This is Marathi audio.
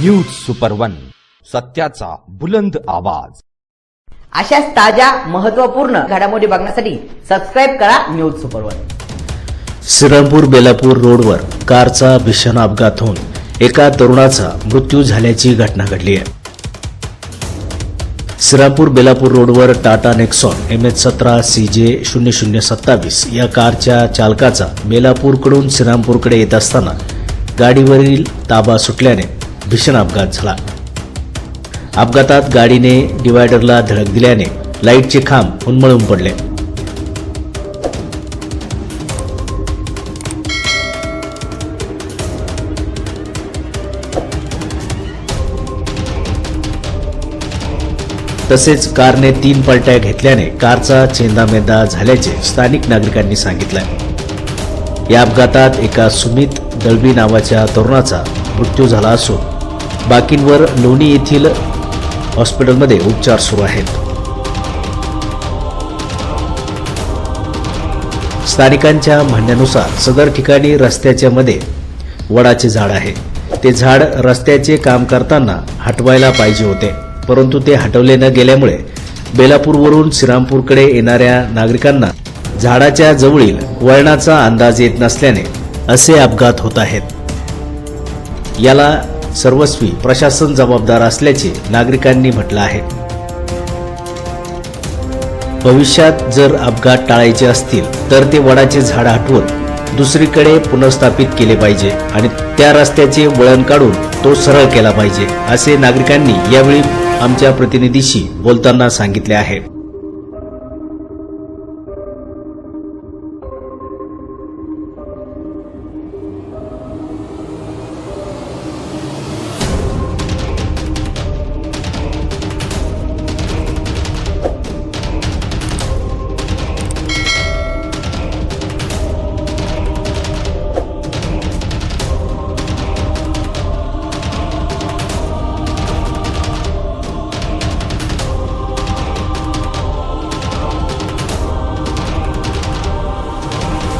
न्यूज सुपर वन सत्याचा बुलंद आवाज. अशाच ताज्या महत्त्वपूर्ण घडामोडी बघण्यासाठी सबस्क्राईब करा news super one Shrirampur Belapur रोडवर कारचा भीषण अपघात होऊन एका तरुणाचा मृत्यू झाल्याची घटना घडली आहे. श्रीरामपूर बेलापूर रोडवर टाटा नेक्सॉन एम एच सतरा सी जे शून्य शून्य सत्तावीस या कारच्या चालकाचा बेलापूरकडून श्रीरामपूरकडे येत असताना गाडीवरील ताबा सुटल्याने भीषण अपघात झाला. अपघातात गाडीने डिवायडरला धडक दिल्याने लाईटचे खांब उन्मळून पडले. तसेच कारने तीन पलट्या घेतल्याने कारचा चेंदामेंदा झाल्याचे स्थानिक नागरिकांनी सांगितलंय. या अपघातात एका सुमित दळवी नावाच्या तरुणाचा मृत्यू झाला असून बाकींवर लोणी येथील हॉस्पिटलमध्ये उपचार सुरू आहेत. स्थानिकांच्या म्हणण्यानुसार सदर ठिकाणी रस्त्याच्या मध्ये वडाचे झाड आहे. ते झाड रस्त्याचे काम करताना हटवायला पाहिजे होते परंतु ते हटवले न गेल्यामुळे बेलापूरवरून श्रीरामपूरकडे येणाऱ्या नागरिकांना झाडाच्या जवळील वळणाचा अंदाज येत नसल्याने असे अपघात होत आहेत. याला सर्वस्वी प्रशासन जबाबदार असल्याचे नागरिकांनी म्हटलं आहे. भविष्यात जर अपघात टाळायचे असतील तर ते वडाचे झाड हटवून दुसरीकडे पुनर्स्थापित केले पाहिजे आणि त्या रस्त्याचे वळण काढून तो सरळ केला पाहिजे असे नागरिकांनी यावेळी आमच्या प्रतिनिधीशी बोलताना सांगितले आहे.